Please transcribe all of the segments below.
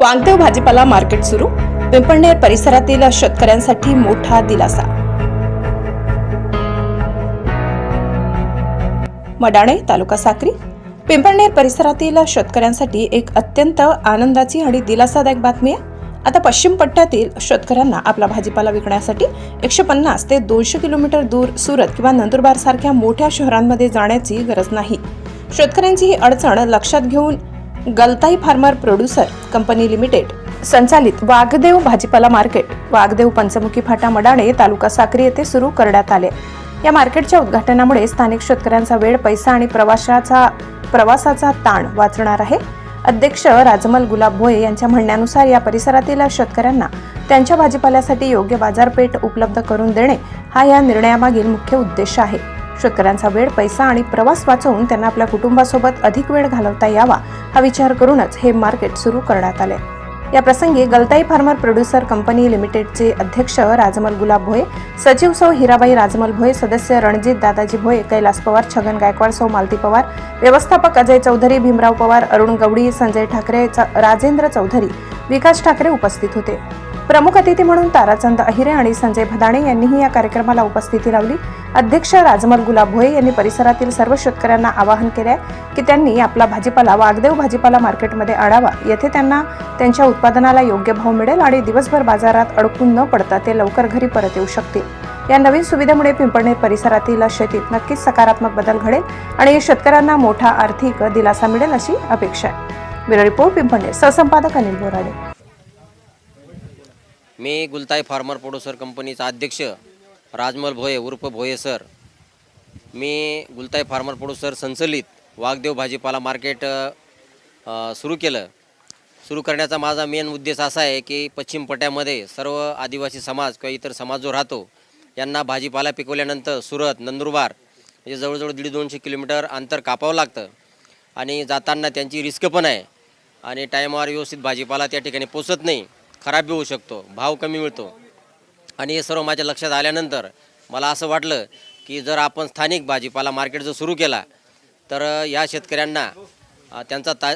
वांगदेव भाजीपाला मार्केट सुरू. पिंपळनेर परिसरातील शेतकऱ्यांसाठी मोठा दिलासा. मडाणे तालुका साक्री. पिंपळनेर परिसरातील शेतकऱ्यांसाठी एक अत्यंत आनंदाची आणि दिलासादायक बातमी आहे. आता पश्चिम पट्ट्यातील शेतकऱ्यांना आपला भाजीपाला विकण्यासाठी एकशे पन्नास ते दोनशे किलोमीटर दूर सुरत किंवा नंदुरबार सारख्या मोठ्या शहरांमध्ये जाण्याची गरज नाही. शेतकऱ्यांची ही अडचण लक्षात घेऊन Galtai farmer producer company limited संचालित वाघदेव भाजीपाला मार्केट वाघदेव पंचमुखी फाटा मडाणे तालुका साक्री येथे सुरू करण्यात आले. या मार्केटच्या उद्घाटनामुळे स्थानिक शेतकऱ्यांचा वेळ पैसा आणि प्रवाशाचा प्रवासाचा ताण वाचणार आहे. अध्यक्ष राजमल गुलाब भोये यांच्या म्हणण्यानुसार या परिसरातील शेतकऱ्यांना त्यांच्या भाजीपाल्यासाठी योग्य बाजारपेठ उपलब्ध करून देणे हा या निर्णयामागील मुख्य उद्देश आहे. शेतकऱ्यांचा वेळ पैसा आणि प्रवास वाचवून त्यांना आपल्या कुटुंबासोबत अधिक वेळ घालवता यावा हा विचार करूनच हे मार्केट सुरू करण्यात आले. या प्रसंगी गलताई फार्मर प्रोड्युसर कंपनी लिमिटेडचे अध्यक्ष राजमल गुलाब भोये सचिव सौ हिराबाई राजमल भोये सदस्य रणजित दादाजी भोये कैलास पवार छगन गायकवाड सौ मालती पवार व्यवस्थापक अजय चौधरी भीमराव पवार अरुण गवडी संजय ठाकरे च- राजेंद्र चौधरी विकास ठाकरे उपस्थित होते. प्रमुख अतिथी म्हणून ताराचंद अहिरे आणि संजय भदाणे यांनीही या कार्यक्रमाला उपस्थिती लावली. अध्यक्ष राजमल गुलाब भोये यांनी परिसरातील सर्व शेतकऱ्यांना आवाहन केले आहे की त्यांनी आपला भाजीपाला वागदेव भाजीपाला मार्केटमध्ये आणावा. येथे त्यांना त्यांच्या उत्पादनाला योग्य भाव मिळेल आणि दिवसभर बाजारात अडकून न पडता ते लवकर घरी परत येऊ शकतील. या नवीन सुविधेमुळे पिंपळनेर परिसरातील शेतीत नक्कीच सकारात्मक बदल घडेल आणि शेतकऱ्यांना मोठा आर्थिक दिलासा मिळेल अशी अपेक्षा आहे. Bureau report Pimpalner. सहसंपादक Anil Borade. मी गुलताई फार्मर प्रोड्युसर कंपनीचा अध्यक्ष राजमल भोये उर्फ भोये सर. मी गुलताई फार्मर प्रोड्युसर संचलित वाघदेव भाजीपाला मार्केट सुरू केलं. सुरू करण्याचा माझा मेन उद्देश असा आहे की पश्चिम पट्ट्यामध्ये सर्व आदिवासी समाज किंवा इतर समाज जो राहतो यांना भाजीपाला पिकवल्यानंतर सुरत नंदुरबार म्हणजे जवळजवळ दीड दोनशे किलोमीटर अंतर कापावं लागतं आणि जाताना त्यांची रिस्क पण आहे आणि टायमावर व्यवस्थित भाजीपाला त्या ठिकाणी पोचत नाही. खराब बी होऊ शकतो भाव कमी मिळतो. आणि हे सर्व माझ्या लक्षात आल्यानंतर मला असं वाटलं की जर आपण स्थानिक भाजीपाला मार्केट जर सुरू केला तर या शेतकऱ्यांना त्यांचा ता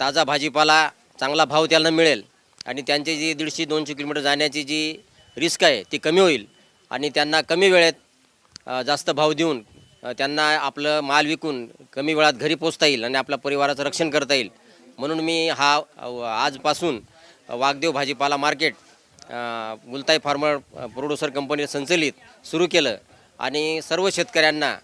ताजा भाजीपाला चांगला भाव त्यांना मिळेल आणि त्यांची जी दीडशे दोनशे किलोमीटर जाण्याची जी रिस्क आहे ती कमी होईल आणि त्यांना कमी वेळेत जास्त भाव देऊन त्यांना आपलं माल विकून कमी वेळात घरी पोचता येईल आणि आपल्या परिवाराचं रक्षण करता येईल. म्हणून मी हा आजपासून वाघदेव भाजीपाला market Multai Gultai farmer producer company संचलित सुरू केलं आणि सर्व शेतकऱ्यांना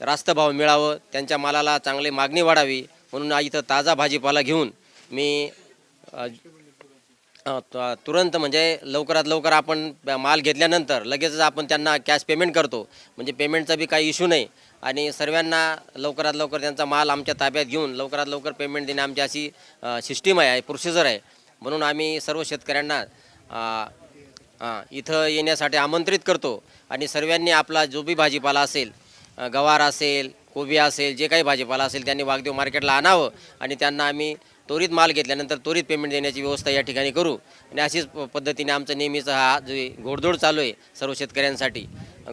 रास्त भाव मिळावं त्यांच्या मालाला चांगली मागणी वाढावी म्हणून आज इथं ताजा भाजीपाला घेऊन मी तुरंत म्हणजे लवकरात लवकर आपण माल घेतल्यानंतर लगेचच आपण त्यांना कॅश पेमेंट करतो. म्हणजे पेमेंटचा बी काही इश्यू नाही. आणि सर्वांना लवकरात लवकर त्यांचा माल आमच्या ताब्यात घेऊन लवकरात लवकर पेमेंट देणे आमची अशी सिस्टीम आहे प्रोसिजर आहे. म्हणून आम्ही सर्व शेतकऱ्यांना इथं येण्यासाठी आमंत्रित करतो. आणि सर्वांनी आपला जो बी भाजीपाला असेल गवार असेल कोबी असेल जे काही भाजीपाला असेल त्यांनी वाघदेव मार्केटला आणावं आणि त्यांना आम्ही त्वरित माल घेतल्यानंतर त्वरित पेमेंट देण्याची व्यवस्था या ठिकाणी करू. आणि अशीच प- पद्धतीने आमचं नेहमीचा हा जो घोडदौड चालू आहे सर्व शेतकऱ्यांसाठी.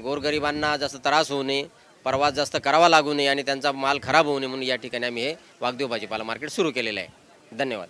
गोरगरिबांना जास्त त्रास होऊ नये परवास जास्त करावा लागू नये आणि त्यांचा माल खराब होऊ नये म्हणून या ठिकाणी आम्ही हे वाघदेव भाजीपाला मार्केट सुरू केलेलं आहे. धन्यवाद.